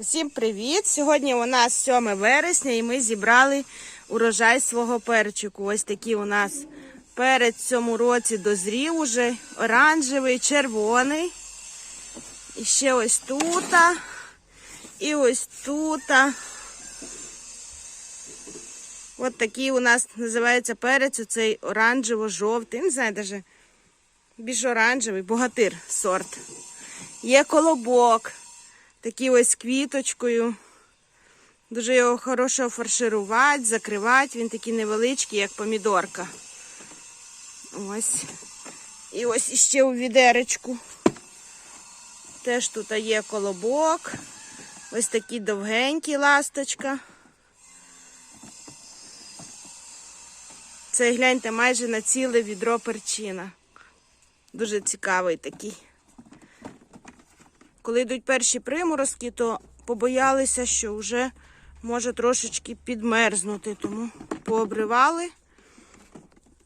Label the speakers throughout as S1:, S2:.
S1: Усім привіт! Сьогодні у нас 7 вересня і ми зібрали урожай свого перчику. Ось такий у нас перець в цьому році дозрів уже оранжевий, червоний. І ще ось тут. І ось тут. Ось такий у нас називається перець, оцей оранжево-жовтий. Не знаю, навіть більш оранжевий, богатир сорт. Є колобок. Такий ось квіточкою. Дуже його хорошо фарширувати, закривати. Він такий невеличкий, як помідорка. Ось. І ось іще у відеречку. Теж тут є колобок. Ось такий довгенький ласточка. Це гляньте майже на ціле відро перчина. Дуже цікавий такий. Коли йдуть перші приморозки, то побоялися, що вже може трошечки підмерзнути, тому пообривали.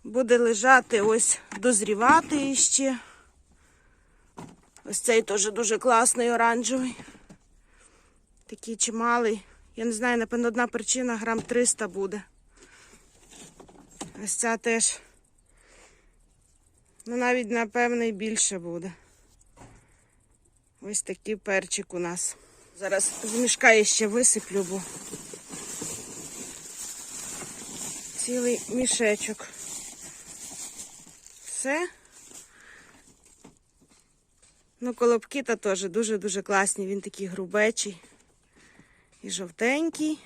S1: Буде лежати ось дозрівати іще. Ось цей теж дуже класний оранжевий. Такий чималий. Я не знаю, напевно, одна причина грам 300 буде. Ось ця теж. Ну, навіть, напевно, і більше буде. Ось такий перчик у нас. Зараз з мішка я ще висиплю, бо цілий мішечок. Все. Ну, колобки та теж дуже-дуже класні. Він такий грубечий і жовтенький.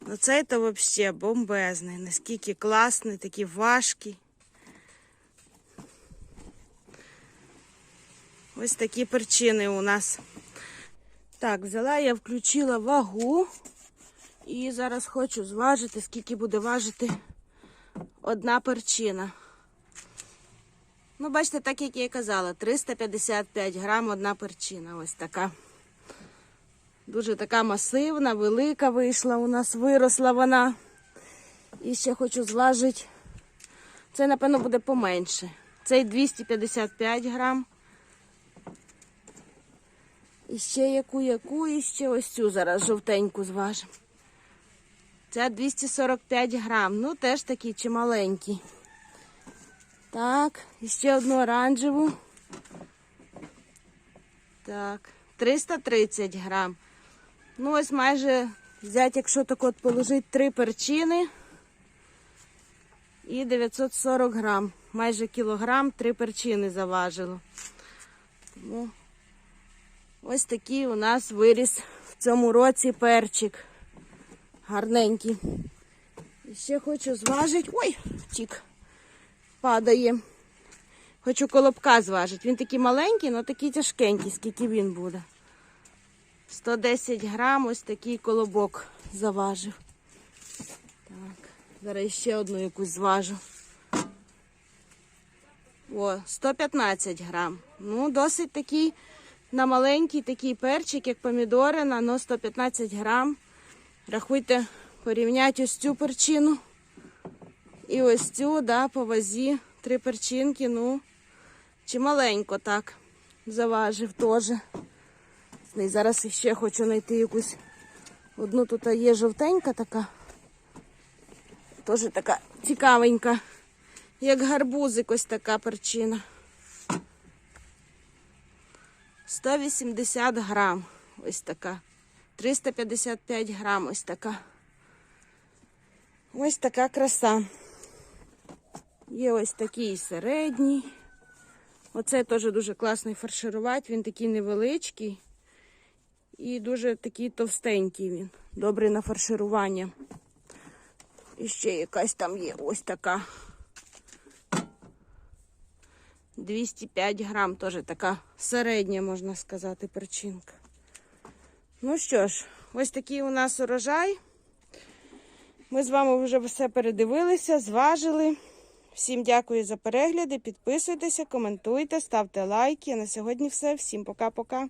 S1: Ну цей то взагалі бомбезний. Наскільки класний, такий важкий. Ось такі перчини у нас. Так, взяла я, включила вагу. І зараз хочу зважити, скільки буде важити одна перчина. Ну, бачите, так як я і казала, 355 грам одна перчина. Ось така. Дуже така масивна, велика вийшла у нас, виросла вона. І ще хочу зважити. Це, напевно, буде поменше. Цей 255 грам. І ще яку, яку, і ще ось цю зараз жовтеньку зважимо. Це 245 грам. Ну, теж такий чималенький. Так, і ще одну оранжеву. Так, 330 грам. Ну, ось майже взяти, якщо так от положити три перчини. І 940 грам. Майже кілограм, три перчини заважило. Тому Ось такий у нас виріс в цьому році перчик. Гарненький. І ще хочу зважити. Ой, тік, падає. Хочу колобка зважити. Він такий маленький, але такий тяжкенький, скільки він буде. 110 грам, ось такий колобок заважив. Так, зараз ще одну якусь зважу. О, 115 грам. Ну, досить такий на маленький такий перчик, як помідорина, но 115 грам. Рахуйте, порівняти ось цю перчину. І ось цю, да, по вазі. Три перчинки, ну, чималенько так заважив теж. І зараз ще хочу знайти якусь. Одну тут є жовтенька така. Теж така цікавенька. Як гарбузик ось така перчина. 180 грам. Ось така. 355 грам ось така. Ось така краса. Є ось такий середній. Оце теж дуже класний фарширувати. Він такий невеличкий і дуже такий товстенький він. Добрий на фарширування. І ще якась там є ось така. 205 грам, теж така середня, можна сказати, перчинка. Ну що ж, ось такий у нас урожай. Ми з вами вже все передивилися, зважили. Всім дякую за перегляди. Підписуйтеся, коментуйте, ставте лайки. На сьогодні все. Всім пока-пока.